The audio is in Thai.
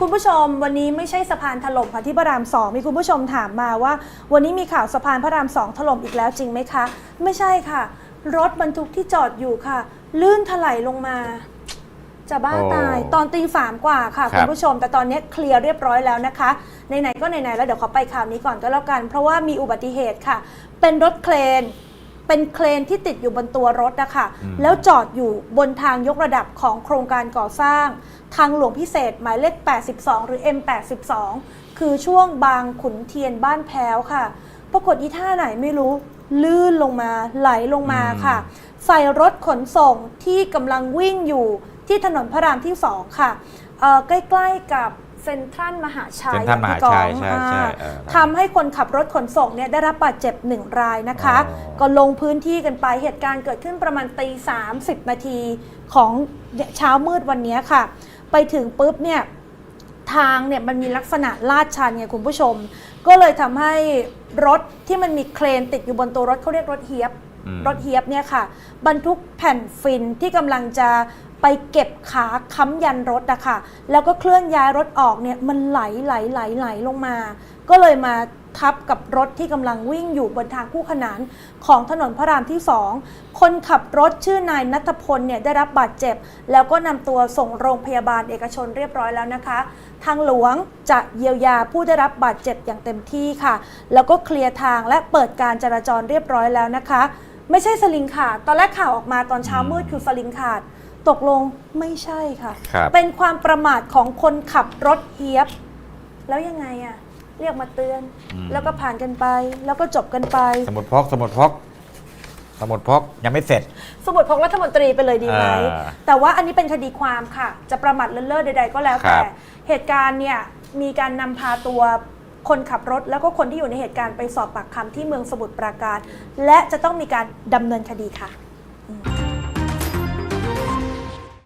คุณผู้ชมวันนี้ไม่ใช่สะพานถล่มค่ะที่พระรามสองมีคุณผู้ชมถามมาว่า วันนี้มีข่าวสะพานพระรามสองถล่มอีกแล้วจริงไหมคะ ไม่ใช่ค่ะ รถบรรทุกที่จอดอยู่ค่ะ ลื่นถลายลงมา จะบ้าโอ้ตายตอนตีสามกว่าค่ะครับคุณผู้ชม แต่ตอนนี้เคลียร์เรียบร้อยแล้วนะคะไหนๆก็ไหนๆแล้วเดี๋ยวขอไปข่าวนี้ก่อนก็แล้วกัน เพราะว่ามีอุบัติเหตุค่ะ เป็นรถเครน เป็นเครนที่ติดอยู่บนตัวรถนะคะอืมแล้วจอดอยู่บนทางยกระดับของโครงการก่อสร้าง ทางหลวงพิเศษหมายเลข 82 หรือ M82 คือช่วงบางขุนเทียนบ้านแพ้วค่ะ ปรากฏอีท่าไหนไม่รู้ ลื่นลงมาไหลลงมาค่ะ ใส่รถขนส่งที่กำลังวิ่งอยู่ที่ถนนพระรามที่2ค่ะ เอ่อใกล้ๆกับเซ็นทรัลมหาชัยเซ็นทรัลมหาชัยใช่ใช่อ่าเออทำให้คนขับรถขนส่งเนี่ยได้รับบาดเจ็บหนึ่งรายนะคะ อ๋อ ก็ลงพื้นที่กันไปเหตุการณ์เกิดขึ้นประมาณตีสามสิบนาทีของเช้ามืดวันนี้ค่ะ ไปถึงปุ๊บเนี่ยทางเนี่ยมันมีลักษณะลาดชันไงคุณผู้ชม ก็เลยทำให้รถที่มันมีเครนติดอยู่บนตัวรถเขาเรียกรถเฮียบ อืม รถเฮียบเนี่ยค่ะ บรรทุกแผ่นฟินที่กำลังจะ ไปเก็บขาค้ำยันรถอะค่ะ แล้วก็เคลื่อนย้ายรถออกเนี่ยมันไหลไหลไหลไหลลงมา ก็เลยมาทับกับรถที่กำลังวิ่งอยู่บนทางคู่ขนานของถนนพระรามที่2คนขับรถชื่อนายนัทพลเนี่ยได้รับบาดเจ็บ แล้วก็นำตัวส่งโรงพยาบาลเอกชนเรียบร้อยแล้วนะคะ ทางหลวงจะเยียวยาผู้ได้รับบาดเจ็บอย่างเต็มที่ค่ะ แล้วก็เคลียร์ทางและเปิดการจราจรเรียบร้อยแล้วนะคะ ไม่ใช่สลิงขาด ตอนแรกข่าวออกมาตอนเช้ามืดคือสลิงขาด ตกลงไม่ใช่ค่ะ ครับ เป็นความประมาทของคนขับรถเฮียบ แล้วยังไงอะเรียกมาเตือน อืม แล้วก็ผ่านกันไป แล้วก็จบกันไป สมุดพกสมุดพกสมุดพกยังไม่เสร็จ สมุดพกรัฐมนตรีไปเลยดีไหม อ่าแต่ว่าอันนี้เป็นคดีความค่ะ จะประมาทเลินเล่อใด ๆ ก็แล้วครัแต่ บ เหตุการณ์เนี่ยมีการนำพาตัวคนขับรถ แล้วก็คนที่อยู่ในเหตุการณ์ไปสอบปากคำที่เมืองสมุทรปราการ และจะต้องมีการดำเนินคดีค่ะ